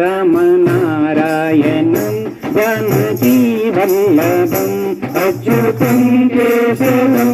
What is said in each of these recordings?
రామనారాయణం జనజీవల్లభం అచ్యుతం కేశవం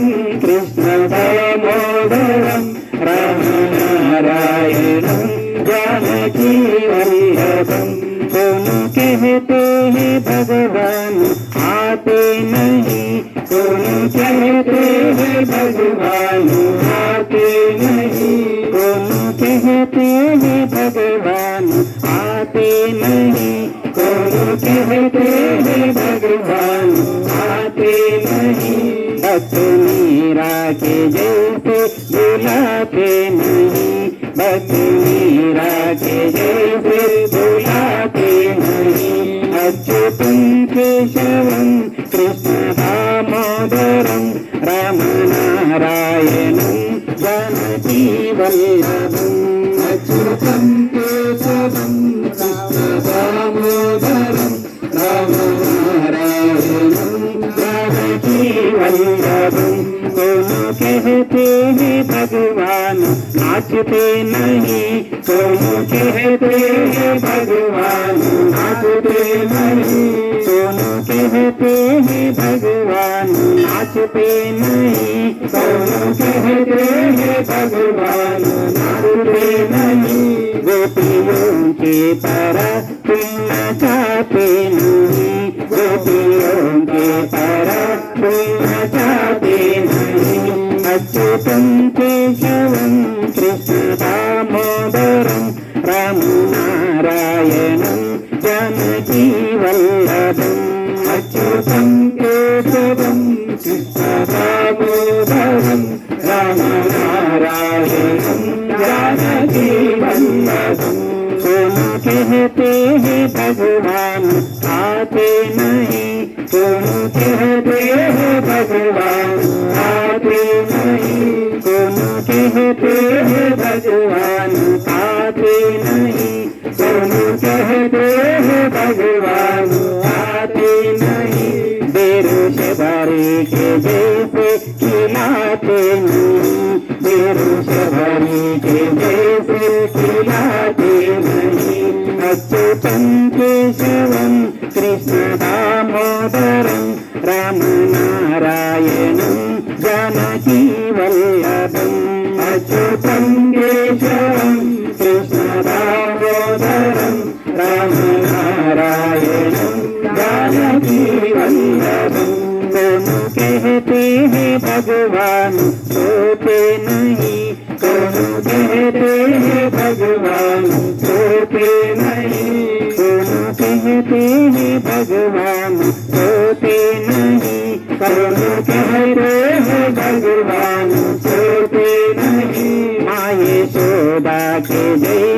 है प्रेम भगवान आते नहीं बतमीरा के जैसे बुलाते नहीं बतमीरा के जैसे बुलाते नहीं अच्युतम केशवम कृष्ण दामोदरम राम नारायणम जनती वल्लभम अच्युतम जानकीवल्लभम् दोनों कहते हैं भगवान नाचते नहीं दोनों कहते हैं भगवान नाचते नहीं दोनों कहते हैं भगवान नाचते नहीं दोनों कहते हैं भगवान नाचते नहीं गोपियों के पर तुम नचाते नहीं गोपियों के पर नहीं अच्युतं केशवं कृष्ण दामोदरं रामनारायणं जानकीवल्लभम् अच्युतं केशवं कृष्ण दामोदरं रामनारायणं जानकीवल्लभम् तुम कहते हैं भगवान आते नहीं तुम कहते हैं भगवान आते नहीं तुम कहते हैं भगवान आते नहीं तुम कहते हैं भगवान आते नहीं बेरुष भरे के जैसे खिलाते नहीं बेरुष भरे के जैसे खिलाते नहीं अच्युतं केशवं कृष्ण दामोदरं रामनारायणं दामोदरं रामनारायणं जानकीवल्लभम् दोनों कहते हैं भगवान सोते नहीं दोनों कहते हैं भगवान सोते नहीं दोनों कहते हैं भगवान सोते नहीं दोनों कहते हैं भगवान सोते नहीं माये शोभा के जैसे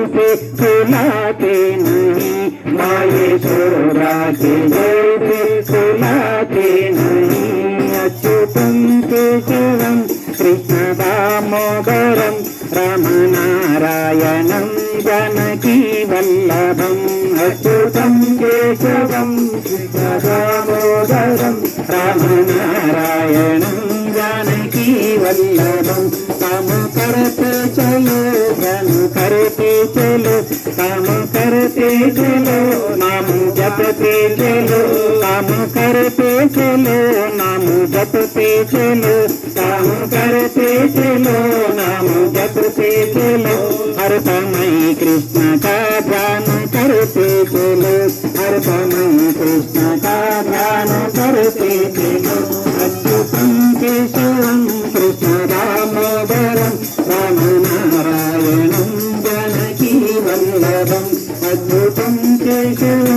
के जैसे सुनाते नहीं अच्युतं केशवं कृष्ण दामोदरं रामनारायणं जानकीवल्लभम् अच्युतं केशवं कृष्ण दामोदरं रामनारायणं जानकीवल्लभम् काम करते चलो काम करते चलो काम करते चलो नाम जपते चलो काम करते चलो नाम जपते चलो काम करते चलो नाम जपते चलो हर समय कृष्ण का ध्यान करते चलो हर समय कृष्ण का ध्यान करते चलो अच्युतम केशव Thank you.